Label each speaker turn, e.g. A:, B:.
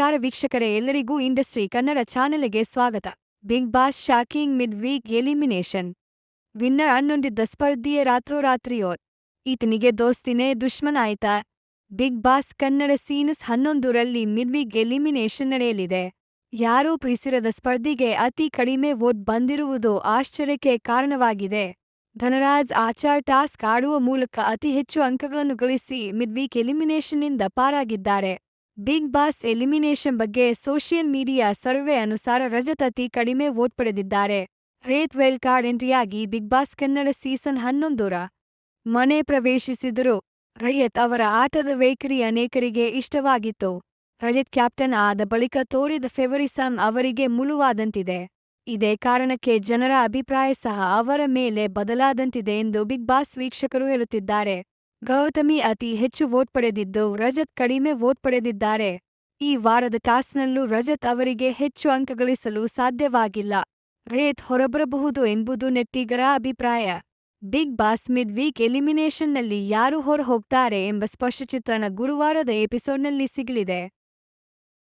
A: ನಮಸ್ಕಾರ ವೀಕ್ಷಕರೇ, ಎಲ್ಲರಿಗೂ ಇಂಡಸ್ಟ್ರಿ ಕನ್ನಡ ಚಾನೆಲ್ಗೆ ಸ್ವಾಗತ. Bigg Boss shocking mid week elimination. Winner ಅನ್ನೊಂದಿದ್ದ ಸ್ಪರ್ಧಿಯೇ ರಾತ್ರೋರಾತ್ರಿಯೋರ್ ಈತನಿಗೆ ದೋಸ್ತಿನೇ ದುಶ್ಮನ್ ಆಯ್ತಾ. ಬಿಗ್ ಬಾಸ್ ಕನ್ನಡ ಸೀನಸ್ ಹನ್ನೊಂದರಲ್ಲಿ ಮಿಡ್ ವೀಕ್ ಎಲಿಮಿನೇಷನ್ ನಡೆಯಲಿದೆ. ಯಾರೂ ಪ್ರೀಸಿರದ ಸ್ಪರ್ಧಿಗೆ ಅತಿ ಕಡಿಮೆ ವೋಟ್ ಬಂದಿರುವುದು ಆಶ್ಚರ್ಯಕ್ಕೆ ಕಾರಣವಾಗಿದೆ. ಧನರಾಜ್ ಆಚಾರ್ ಟಾಸ್ಕ್ ಆಡುವ ಮೂಲಕ ಅತಿ ಹೆಚ್ಚು ಅಂಕಗಳನ್ನು ಗಳಿಸಿ ಮಿಡ್ ವೀಕ್ ಎಲಿಮಿನೇಷನ್ನಿಂದ ಪಾರಾಗಿದ್ದಾರೆ. ಬಿಗ್ ಬಾಸ್ ಎಲಿಮಿನೇಷನ್ ಬಗ್ಗೆ ಸೋಷಿಯಲ್ ಮೀಡಿಯಾ ಸರ್ವೆ ಅನುಸಾರ ರಜತ್ ಅತಿ ಕಡಿಮೆ ವೋಟ್ ಪಡೆದಿದ್ದಾರೆ. ರೇತ್ ವೆಲ್ ಕಾರ್ಡ್ ಎಂಟ್ರಿಯಾಗಿ ಬಿಗ್ ಬಾಸ್ ಕನ್ನಡ ಸೀಸನ್ ಹನ್ನೊಂದರ ಮನೆ ಪ್ರವೇಶಿಸಿದರು. ರಯತ್ ಅವರ ಆಟದ ವೈಖರಿ ಅನೇಕರಿಗೆ ಇಷ್ಟವಾಗಿತ್ತು. ರಜತ್ ಕ್ಯಾಪ್ಟನ್ ಆದ ಬಳಿಕ ತೋರಿದ ಫೆವರಿಸಂ ಅವರಿಗೆ ಮುಳುವಾದಂತಿದೆ. ಇದೇ ಕಾರಣಕ್ಕೆ ಜನರ ಅಭಿಪ್ರಾಯ ಸಹ ಅವರ ಮೇಲೆ ಬದಲಾದಂತಿದೆ ಎಂದು ಬಿಗ್ ಬಾಸ್ ವೀಕ್ಷಕರು ಹೇಳುತ್ತಿದ್ದಾರೆ. ಗೌತಮಿ ಅತಿ ಹೆಚ್ಚು ವೋಟ್ ಪಡೆದಿದ್ದು ರಜತ್ ಕಡಿಮೆ ವೋಟ್ ಪಡೆದಿದ್ದಾರೆ. ಈ ವಾರದ ಟಾಸ್ನಲ್ಲೂ ರಜತ್ ಅವರಿಗೆ ಹೆಚ್ಚು ಅಂಕ ಗಳಿಸಲು ಸಾಧ್ಯವಾಗಿಲ್ಲ. ರೇತ್ ಹೊರಬರಬಹುದು ಎಂಬುದು ನೆಟ್ಟಿಗರ ಅಭಿಪ್ರಾಯ. ಬಿಗ್ ಬಾಸ್ ಮಿಡ್ ವೀಕ್ ಎಲಿಮಿನೇಷನ್ನಲ್ಲಿ ಯಾರು ಹೊರ ಹೋಗ್ತಾರೆ ಎಂಬ ಸ್ಪಷ್ಟ ಚಿತ್ರಣ ಗುರುವಾರದ ಎಪಿಸೋಡ್ನಲ್ಲಿ ಸಿಗಲಿದೆ.